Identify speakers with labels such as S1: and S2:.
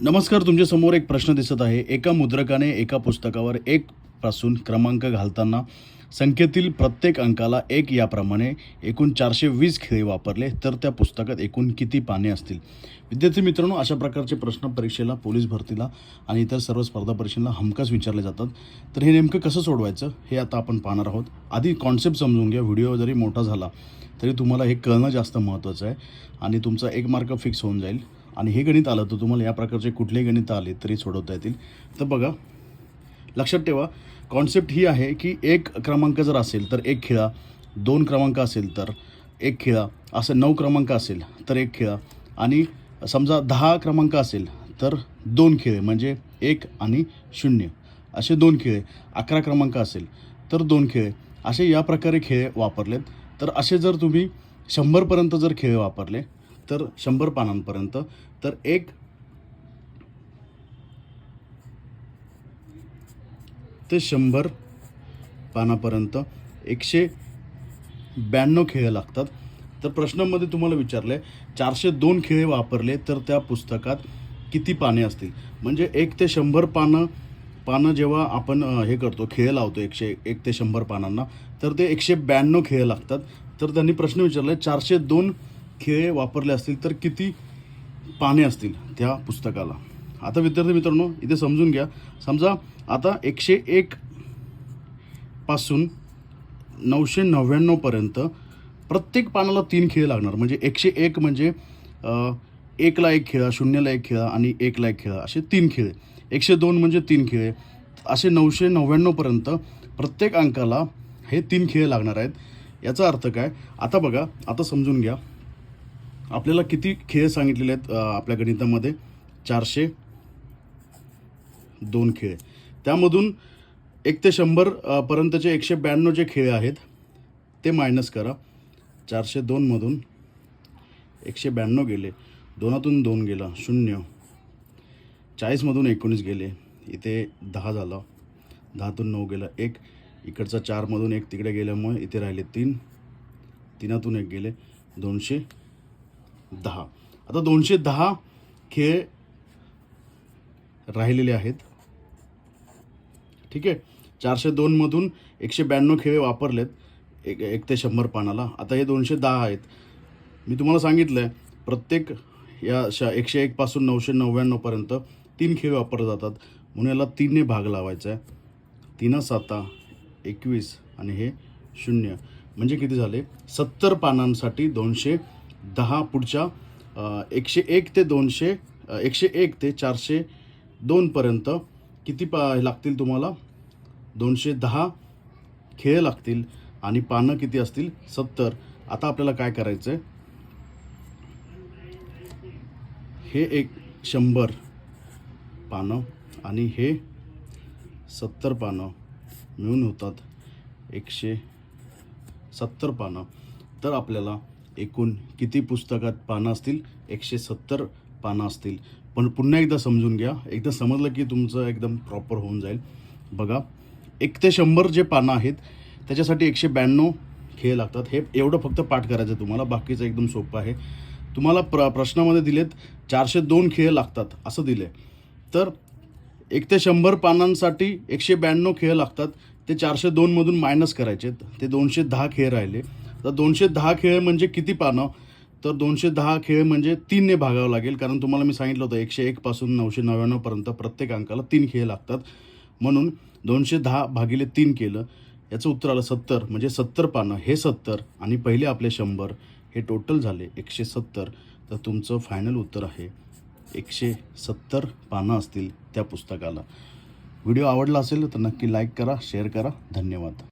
S1: नमस्कार तुमच्यासमोर एक प्रश्न दिसत आहे. एका मुद्रकाने एका पुस्तकावर एक पासून क्रमांक घालताना संख्येतील प्रत्येक अंकाला एक याप्रमाणे एकूण चारशे वीस खेळे वापरले तर त्या पुस्तकात एकूण किती पाने असतील? विद्यार्थी मित्रांनो अशा प्रकारचे प्रश्न परीक्षेला पोलीस भरतीला आणि इतर सर्व स्पर्धा परीक्षेला हमखास विचारले जातात. तर हे नेमकं कसं सोडवायचं हे आता आपण पाहणार आहोत. आधी कॉन्सेप्ट समजून घ्या. व्हिडिओ जरी मोठा झाला तरी तुम्हाला हे कळणं जास्त महत्त्वाचं आहे आणि तुमचा एक मार्क फिक्स होऊन जाईल. आणि हे गणित आलं तर तुम्हाला या प्रकारचे कुठलेही गणित आले तरी सोडवता येतील. तर बघा लक्षात ठेवा कॉन्सेप्ट ही आहे की एक क्रमांक जर असेल तर एक खेळा दोन क्रमांक असेल तर एक खेळा असं नऊ क्रमांक असेल तर एक खेळा आणि समजा दहा क्रमांक असेल तर दोन खेळ म्हणजे एक आणि शून्य. असे दोन खेळ अकरा क्रमांक असेल तर दोन खेळ. असे या प्रकारे खेळ वापरलेत. तर असे जर तुम्ही शंभरपर्यंत जर खेळ वापरले तर शंभर पानांपर्यंत. तर एक ते शंभर पानापर्यंत. एकशे ब्याण्णव खेळ लागतात. तर प्रश्नामध्ये तुम्हाला विचारलं आहे चारशे दोन खेळ वापरले तर त्या पुस्तकात किती पाने असतील? म्हणजे एक ते शंभर पानं पानं जेव्हा आपण हे करतो खेळ लावतो एकशे एक ते शंभर पानांना तर ते एकशे ब्याण्णव खेळ लागतात. तर त्यांनी प्रश्न विचारले चारशे दोन खेळ वापरले असतील तर किती पाने असतील त्या पुस्तकाला. आता विद्यार्थी मित्रांनो इथे समजून घ्या. समजा आता एकशे एक पासून नऊशे नव्याण्णवपर्यंत प्रत्येक पानाला तीन खेळ लागणार. म्हणजे एकशे एक म्हणजे एकला एक खेळा शून्यला एक खेळा आणि एकला एक खेळा असे तीन खेळ. एकशे दोन म्हणजे तीन खेळ. असे नऊशे नव्याण्णवपर्यंत प्रत्येक अंकाला हे तीन खेळ लागणार आहेत. याचा अर्थ काय? आता बघा आता समजून घ्या. आपल्याला किती खेळ सांगितलेले आहेत आपल्या गणितामध्ये? चारशे दोन खेळ. त्यामधून एक ते शंभर पर्यंतचे एकशे ब्याण्णव जे खेळ आहेत ते मायनस करा. चारशे दोनमधून एकशे ब्याण्णव गेले. दोनातून दोन गेला शून्य. चाळीसमधून एकोणीस गेले. इथे दहा झाला. दहातून नऊ गेला एक. इकडचा चारमधून एक तिकडे गेल्यामुळे इथे राहिले तीन. तीनातून एक गेले दोनशे. दहा. आता दोनशे दहा खेळ राहिलेले आहेत. ठीक आहे? चारशे दोनमधून एकशे ब्याण्णव खेळ वापरलेत. एक एक ते शंभर पानाला. आता हे दोनशे दहा आहेत. मी तुम्हाला सांगितलं आहे प्रत्येक या श एकशे एकपासून नऊशे नव्याण्णवपर्यंत तीन खेळ वापरले जातात. म्हणून याला तीनने भाग लावायचा आहे. तीन साता एकवीस आणि हे शून्य. म्हणजे किती झाले? सत्तर पानांसाठी दोनशे दहा पुढच्या एकशे एक ते दोनशे एकशे एक ते चारशे दोनपर्यंत किती पा लागतील तुम्हाला? दोनशे दहा खेळ लागतील आणि पानं किती असतील? सत्तर. आता आपल्याला काय करायचं आहे हे एक शंभर पानं आणि हे सत्तर पानं मिळून होतात एकशे सत्तर पानं. तर आपल्याला एकूण किती पुस्तकात पानं असतील? एकशे सत्तर पानं असतील. पण पुन्हा एकदा समजून घ्या. एकदा समजलं की तुमचं एकदम प्रॉपर होऊन जाईल. बघा एक ते शंभर जे पानं आहेत त्याच्यासाठी एकशे ब्याण्णव खेळ लागतात. हे एवढं फक्त पाठ करायचं आहे तुम्हाला. बाकीचं एकदम सोपं आहे. तुम्हाला प्र प्रश्नामध्ये दिलेत चारशे दोन खेळ लागतात असं दिलं आहे तर एक ते शंभर पानांसाठी एकशे ब्याण्णव खेळ लागतात. ते चारशे दोनमधून मायनस करायचे ते दोनशे दहा खेळ राहिले. तर दोनशे दहा खेळ म्हणजे किती पानं? तर दोनशे दहा खेळ म्हणजे तीनने भागावं लागेल. कारण तुम्हाला मी सांगितलं होतं एकशे एकपासून नऊशे नव्याण्णवपर्यंत प्रत्येक अंकाला तीन खेळ लागतात. म्हणून दोनशे दहा भागिले तीन केलं याचं उत्तर आलं सत्तर. म्हणजे सत्तर पानं हे सत्तर आणि पहिले आपले शंभर हे टोटल झाले एकशे सत्तर. तर तुमचं फायनल उत्तर आहे एकशे सत्तर पानं असतील त्या पुस्तकाला. व्हिडिओ आवडला असेल तर नक्की लाईक करा शेअर करा. धन्यवाद.